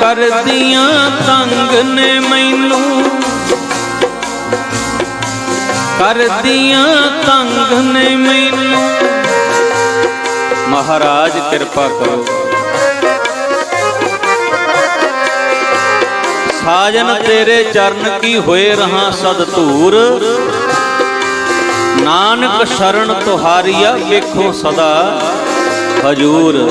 ਕਰਦੀਆਂ ਤੰਗ ਨੇ ਮੈਨੂੰ। ਕਰਦੀਆਂ ਤੰਗ ਨੇ ਮੈਨੂੰ। ਮਹਾਰਾਜ, ਕਿਰਪਾ ਕਰੋ। ਸਾਜਨ, ਤੇਰੇ ਚਰਨ ਕੀ ਹੋਏ ਰਹਾ ਸਦ ਧੂਰ ਨਾਨਕ ਸ਼ਰਨ ਤੁਹਾਰੀਆ ਵੇਖੋ ਸਦਾ ਹਜੂਰ।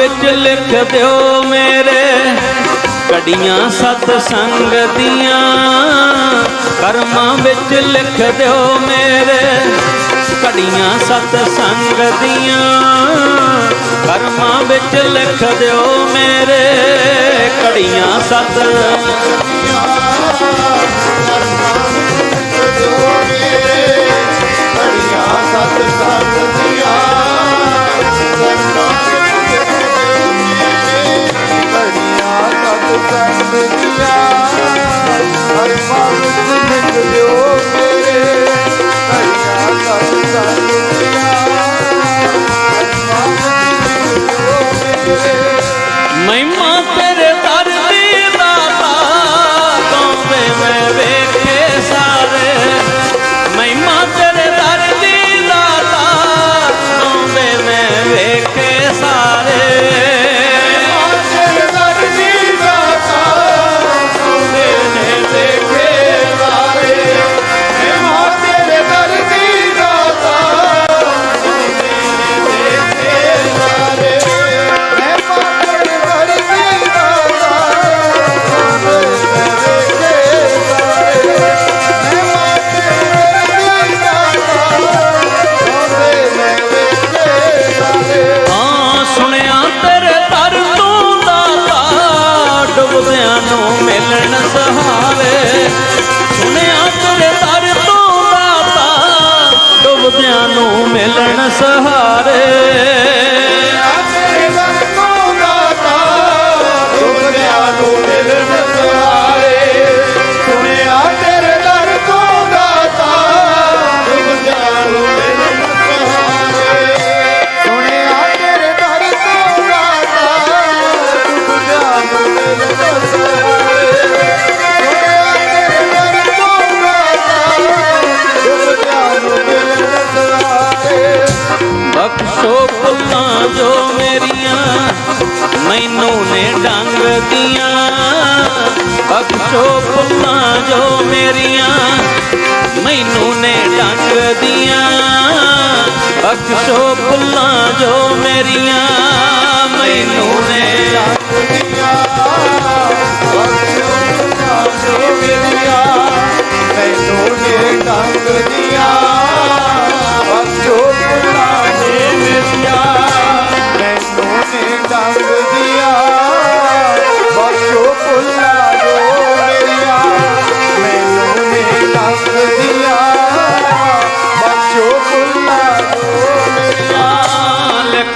ਵਿੱਚ ਲਿਖ ਦਿਓ ਮੇਰੇ ਕੜੀਆਂ ਸਤ ਸੰਗ ਦੀਆਂ। ਕਰਮਾਂ ਵਿੱਚ ਲਿਖ ਦਿਓ ਮੇਰੇ ਕੜੀਆਂ ਸਤ ਸੰਗ ਦੀਆਂ। ਕਰਮਾਂ ਵਿੱਚ ਲਿਖ ਦਿਓ ਮੇਰੇ ਕੜੀਆਂ ਸਤ ਜੋ ਮੇਰੇ ਸੰਗ ਜੋ ਮੇਰੀਆਂ ਮੈਨੂੰ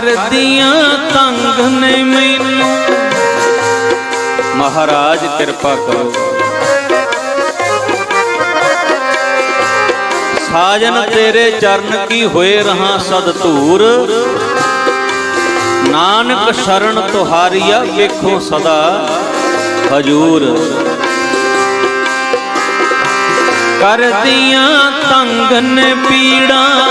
ਕਰਦੀਆਂ ਤੰਗ ਨੇ ਮੈਨੂੰ। ਮਹਾਰਾਜ, ਕਿਰਪਾ ਕਰੋ। ਸਾਜਨ ਤੇਰੇ ਚਰਨ ਕੀ ਹੋਏ ਰਹਾ ਸਦ ਧੂਰ ਨਾਨਕ ਸ਼ਰਨ ਤੁਹਾਰੀਆ ਵੇਖੋ ਸਦਾ ਹਜੂਰ। ਕਰਦੀਆਂ ਤੰਗ ਨੇ ਪੀੜਾਂ।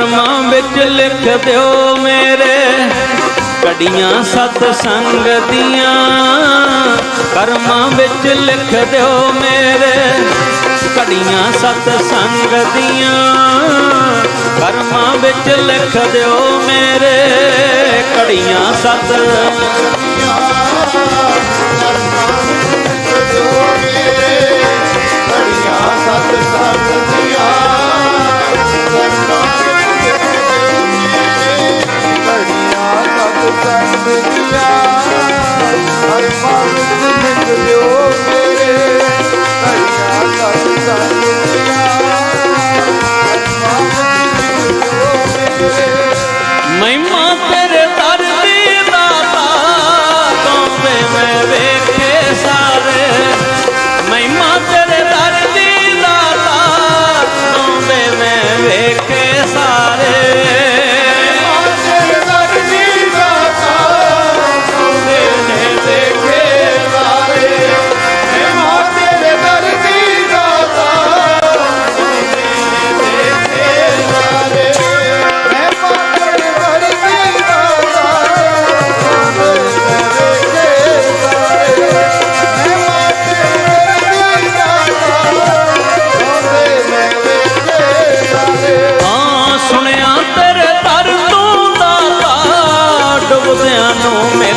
ਕਰਮਾਂ ਵਿੱਚ ਲਿਖ ਦਿਓ ਮੇਰੇ। ਕੜੀਆਂ ਸਤ ਸੰਗ ਦੀਆਂ। ਕਰਮਾਂ ਵਿੱਚ ਲਿਖ ਦਿਓ ਮੇਰੇ। ਕੜੀਆਂ ਸਤ ਸੰਗ ਦੀਆਂ। ਕਰਮਾਂ ਵਿੱਚ ਲਿਖ ਦਿਓ ਮੇਰੇ। ਕੜੀਆਂ ਸਤ ਕੜੀਆਂ ਸਤ ਸੰਗ I'm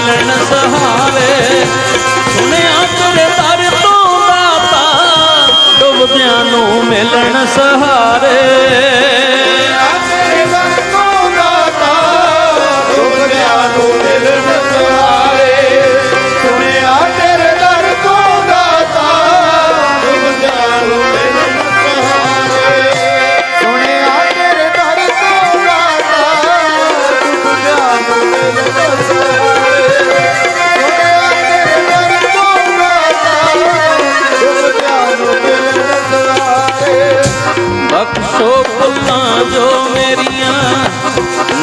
ચાલણ સહારે સુણ્યા કરે તારે તો દાતા ડૂબ્યાનું મેલણ સહારે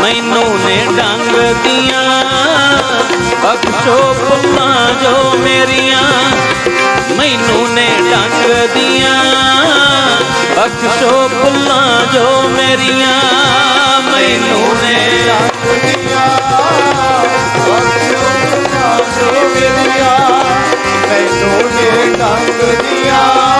ਮੈਨੂੰ ਨੇ ਡੰਗ ਦੀਆਂ। ਬਖਸ਼ੋ ਪੁੱਤਾਂ ਜੋ ਮੇਰੀਆਂ। ਮੈਨੂੰ ਨੇ ਡੰਗ ਦੀਆਂ। ਬਖਸ਼ੋ ਪੁੱਤਾਂ ਜੋ ਮੇਰੀਆਂ। ਮੈਨੂੰ ਨੇ ਡੰਗ ਦੀਆਂ। ਬਖਸ਼ੋ ਪੁੱਤਾਂ ਜੋ ਮੇਰੀਆਂ। ਮੈਨੂੰ ਨੇ ਡੰਗ ਦੀਆਂ।